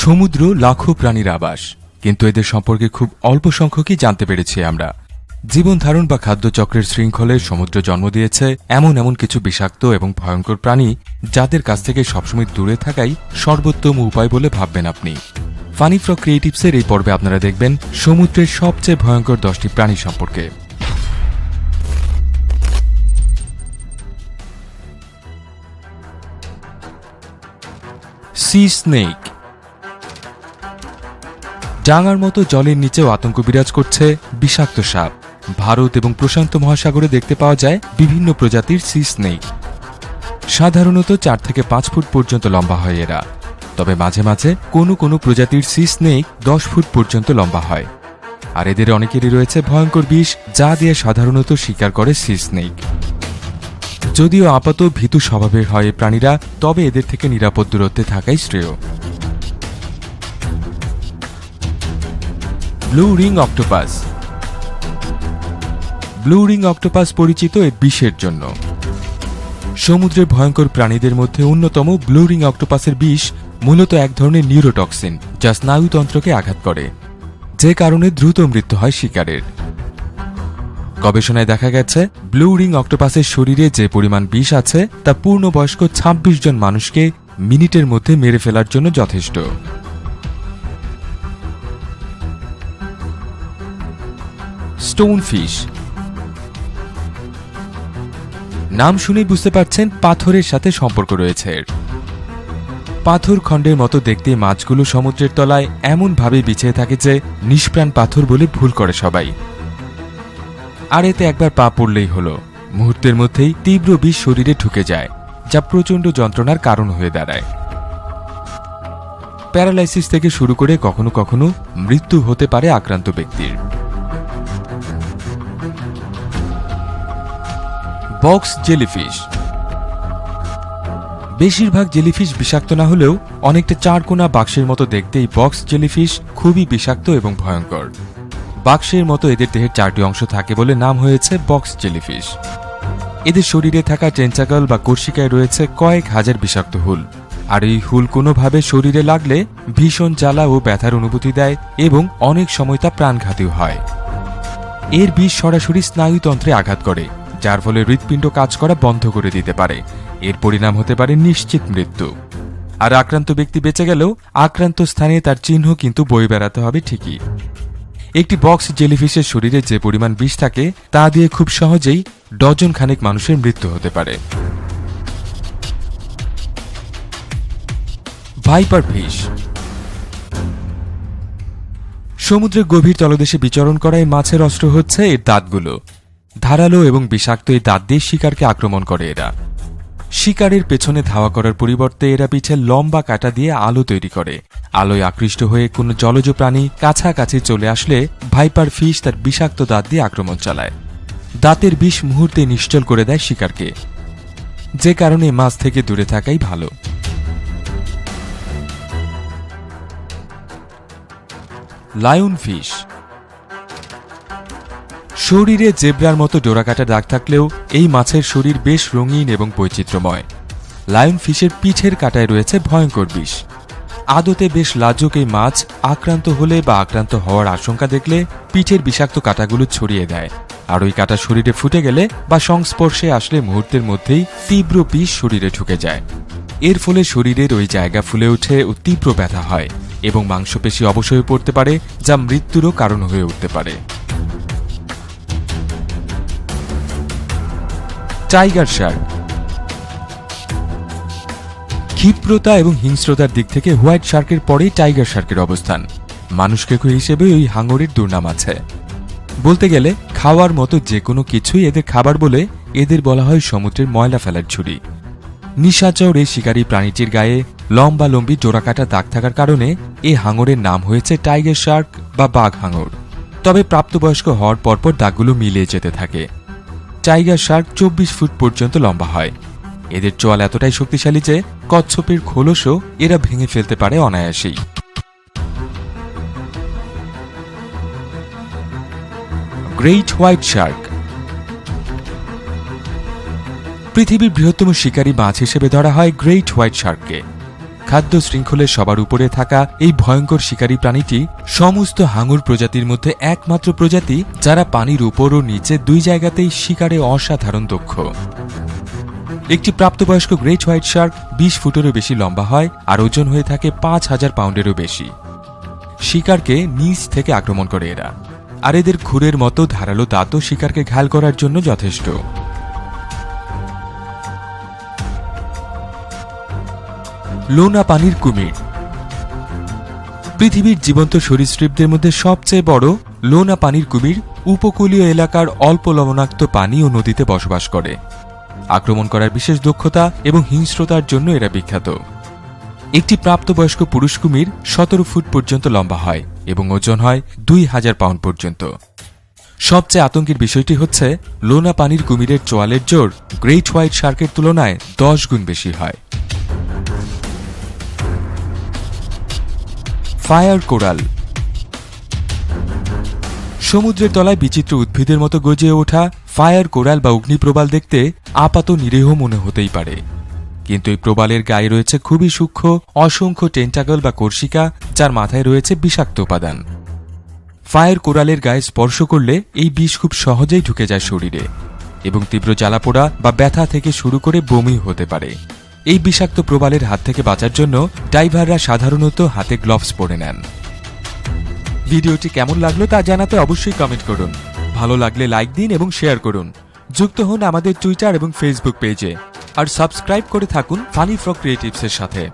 সমুদ্র লাখো প্রাণীর আবাস। কিন্তু এদের সম্পর্কে খুব অল্প সংখ্যকই জানতে পেরেছি আমরা। জীবন ধারণ বা খাদ্যচক্রের শৃঙ্খলে সমুদ্র জন্ম দিয়েছে এমন এমন কিছু বিষাক্ত এবং ভয়ঙ্কর প্রাণী যাদের কাছ থেকে সবসময় দূরে থাকাই সর্বোত্তম উপায় বলে ভাববেন আপনি। ফানি ফ্র ক্রিয়েটিভসের এই পর্বে আপনারা দেখবেন সমুদ্রের সবচেয়ে ভয়ঙ্কর দশটি প্রাণী সম্পর্কে। সি স্নেক ডাঙার মতো জলের নিচেও আতঙ্ক বিরাজ করছে বিষাক্ত সাপ। ভারত এবং প্রশান্ত মহাসাগরে দেখতে পাওয়া যায় বিভিন্ন প্রজাতির সি স্নেক। সাধারণত চার থেকে পাঁচ ফুট পর্যন্ত লম্বা হয় এরা। তবে মাঝে মাঝে কোনো কোনো প্রজাতির সি স্নেক দশ ফুট পর্যন্ত লম্বা হয়। আর এদের অনেকেরই রয়েছে ভয়ঙ্কর বিষ, যা দিয়ে সাধারণত শিকার করে সি স্নেক। যদিও আপাত ভীতু স্বভাবের হয় প্রাণীরা, তবে এদের থেকে নিরাপদ দূরত্বে থাকাই শ্রেয়। Blue ring octopus blue ring octopus পরিচিত এর বিষের জন্য। সমুদ্রের ভয়ঙ্কর প্রাণীদের মধ্যে অন্যতম ব্লু রিং অক্টোপাসের বিষ মূলত এক ধরনের নিউরোটক্সিন, যা স্নায়ুতন্ত্রকে আঘাত করে, যে কারণে দ্রুত মৃত্যু হয় শিকারের। গবেষণায় দেখা গেছে ব্লু রিং অক্টোপাসের শরীরে যে পরিমাণ বিষ আছে, তা পূর্ণবয়স্ক ২৬ জন মানুষকে মিনিটের মধ্যে মেরে ফেলার জন্য যথেষ্ট। স্টোন ফিশ নাম শুনেই বুঝতে পারছেন পাথরের সাথে সম্পর্ক রয়েছে। এর পাথর খণ্ডের মতো দেখতে মাছগুলো সমুদ্রের তলায় এমনভাবে বিছিয়ে থাকে যে নিষ্প্রাণ পাথর বলে ভুল করে সবাই। আর এতে একবার পা পড়লেই হলো। মুহূর্তের মধ্যেই তীব্র বিষ শরীরে ঢুকে যায়, যা প্রচণ্ড যন্ত্রণার কারণ হয়ে দাঁড়ায়। প্যারালাইসিস থেকে শুরু করে কখনো কখনো মৃত্যু হতে পারে আক্রান্ত ব্যক্তির। Box jellyfish. বেশিরভাগ জেলিফিশ বিষাক্ত না হলেও অনেকটা চারকোনা বাক্সের মতো দেখতে এই বক্স জেলিফিশ খুবই বিষাক্ত এবং ভয়ঙ্কর। বাক্সের মতো এদের দেহের চারটি অংশ থাকে বলে নাম হয়েছে বক্স জেলিফিশ। এদের শরীরে থাকা টেন্টাকল বা কর্ষিকায় রয়েছে কয়েক হাজার বিষাক্ত হুল। আর এই হুল কোনোভাবে শরীরে লাগলে ভীষণ জ্বালা ও ব্যথার অনুভূতি দেয় এবং অনেক সময় তা প্রাণঘাতীও হয়। এর বিষ সরাসরি স্নায়ুতন্ত্রে আঘাত করে। যার ফলে হৃৎপিণ্ড কাজ করা বন্ধ করে দিতে পারে। এর পরিণাম হতে পারে নিশ্চিত মৃত্যু। আর আক্রান্ত ব্যক্তি বেঁচে গেলেও আক্রান্ত স্থানে তার চিহ্ন কিন্তু বয়ে বেড়াতে হবে ঠিকই। একটি বক্স জেলিফিশের শরীরে যে পরিমাণ বিষ থাকে, তা দিয়ে খুব সহজেই ডজন খানেক মানুষের মৃত্যু হতে পারে। Viper fish. সমুদ্রের গভীর তলদেশে বিচরণ করা এই মাছের অস্ত্র হচ্ছে এর দাঁতগুলো। ধারালো এবং বিষাক্ত এই দাঁত দিয়ে শিকারকে আক্রমণ করে এরা। শিকারের পেছনে ধাওয়া করার পরিবর্তে এরা পিছে লম্বা কাটা দিয়ে আলো তৈরি করে। আলোয় আকৃষ্ট হয়ে কোনো জলজ প্রাণী কাছাকাছি চলে আসলে ভাইপার ফিশ তার বিষাক্ত দাঁত দিয়ে আক্রমণ চালায়। দাঁতের বিষ মুহূর্তে নিশ্চল করে দেয় শিকারকে। যে কারণে মাছ থেকে দূরে থাকাই ভালো। লায়ন ফিশ শরীরে জেব্রার মতো ডোরাকাটা দাগ থাকলেও এই মাছের শরীর বেশ রঙিন এবং বৈচিত্র্যময়। লায়ন ফিশের পিঠের কাটায় রয়েছে ভয়ঙ্কর বিষ। আদতে বেশ লাজুক এই মাছ আক্রান্ত হলে বা আক্রান্ত হওয়ার আশঙ্কা দেখলে পিঠের বিষাক্ত কাটাগুলো ছড়িয়ে দেয়। আর ওই কাটা শরীরে ফুটে গেলে বা সংস্পর্শে আসলে মুহূর্তের মধ্যেই তীব্র বিষ শরীরে ঢুকে যায়। এর ফলে শরীরের ওই জায়গা ফুলে ওঠে ও তীব্র ব্যথা হয় এবং মাংসপেশি অবশ্যই পড়তে পারে, যা মৃত্যুরও কারণ হয়ে উঠতে পারে। Tiger Shark. ক্ষিপ্রতা এবং হিংস্রতার দিক থেকে হোয়াইট শার্কের পরেই টাইগার শার্কের অবস্থান। মানুষ কেকু হিসেবে ওই হাঙরের দুর্নাম আছে। বলতে গেলে, খাওয়ার মতো যে কোনো কিছুই এদের খাবার বলে এদের বলা হয় সমুদ্রের ময়লা ফেলার ঝুড়ি। নিশাচর এই শিকারী প্রাণীটির গায়ে লম্বা লম্বি জোড়াকাটা দাগ থাকার কারণে এ হাঙরের নাম হয়েছে টাইগার শার্ক বা বাঘ হাঙর তবে প্রাপ্তবয়স্ক হওয়ার পরপর দাগগুলো মিলিয়ে যেতে থাকে। টাইগার শার্ক চব্বিশ ফুট পর্যন্ত লম্বা হয়। এদের চোয়াল এতটাই শক্তিশালী যে কচ্ছপের খোলসও এরা ভেঙে ফেলতে পারে অনায়াসেই। Great white shark. পৃথিবীর বৃহত্তম শিকারী মাছ হিসেবে ধরা হয় গ্রেট হোয়াইট শার্ককে। খাদ্য শৃঙ্খলে সবার উপরে থাকা এই ভয়ঙ্কর শিকারী প্রাণীটি সমস্ত হাঙর প্রজাতির মধ্যে একমাত্র প্রজাতি যারা পানির উপর ও নিচে দুই জায়গাতেই শিকারে অসাধারণ দক্ষ। একটি প্রাপ্তবয়স্ক গ্রেট হোয়াইট শার্ক বিশ ফুটেরও বেশি লম্বা হয় আর ওজন হয়ে থাকে পাঁচ হাজার পাউন্ডেরও বেশি। শিকারকে নিচ থেকে আক্রমণ করে এরা। আর এদের খুরের মতো ধারালো দাঁতও শিকারকে ঘাল করার জন্য যথেষ্ট। লোনা পানির কুমির। পৃথিবীর জীবন্ত সরীসৃপদের মধ্যে সবচেয়ে বড় লোনা পানির কুমির উপকূলীয় এলাকার অল্প লবণাক্ত পানি ও নদীতে বসবাস করে। আক্রমণ করার বিশেষ দক্ষতা এবং হিংস্রতার জন্য এরা বিখ্যাত। একটি প্রাপ্তবয়স্ক পুরুষ কুমির সতেরো ফুট পর্যন্ত লম্বা হয় এবং ওজন হয় দুই হাজার পাউন্ড পর্যন্ত। সবচেয়ে আতঙ্কের বিষয়টি হচ্ছে, লোনা পানির কুমিরের চোয়ালের জোর গ্রেট হোয়াইট শার্কের তুলনায় দশ গুণ বেশি হয়। Fire coral. সমুদ্রের তলায় বিচিত্র উদ্ভিদের মতো গজিয়ে ওঠা ফায়ার কোরাল বা অগ্নিপ্রবাল দেখতে আপাত নিরীহ মনে হতেই পারে। কিন্তু এই প্রবালের গায়ে রয়েছে খুবই সূক্ষ্ম, অসংখ্য টেন্টাগল বা কর্ষিকা যার মাথায় রয়েছে বিষাক্ত উপাদান। ফায়ার কোরালের গায়ে স্পর্শ করলে এই বিষ খুব সহজেই ঢুকে যায় শরীরে এবং তীব্র জ্বালাপোড়া বা ব্যথা থেকে শুরু করে বমি হতে পারে। এই বিষাক্ত প্রবালের হাত থেকে বাঁচার জন্য ড্রাইভাররা সাধারণত হাতে গ্লভস পরে নেন। ভিডিওটি কেমন লাগল তা জানাতে অবশ্যই কমেন্ট করুন। ভালো লাগলে লাইক দিন এবং শেয়ার করুন। যুক্ত হন আমাদের টুইটার এবং ফেসবুক পেজে। আর সাবস্ক্রাইব করে থাকুন ফানি ফ্রক ক্রিয়েটিভসের সাথে।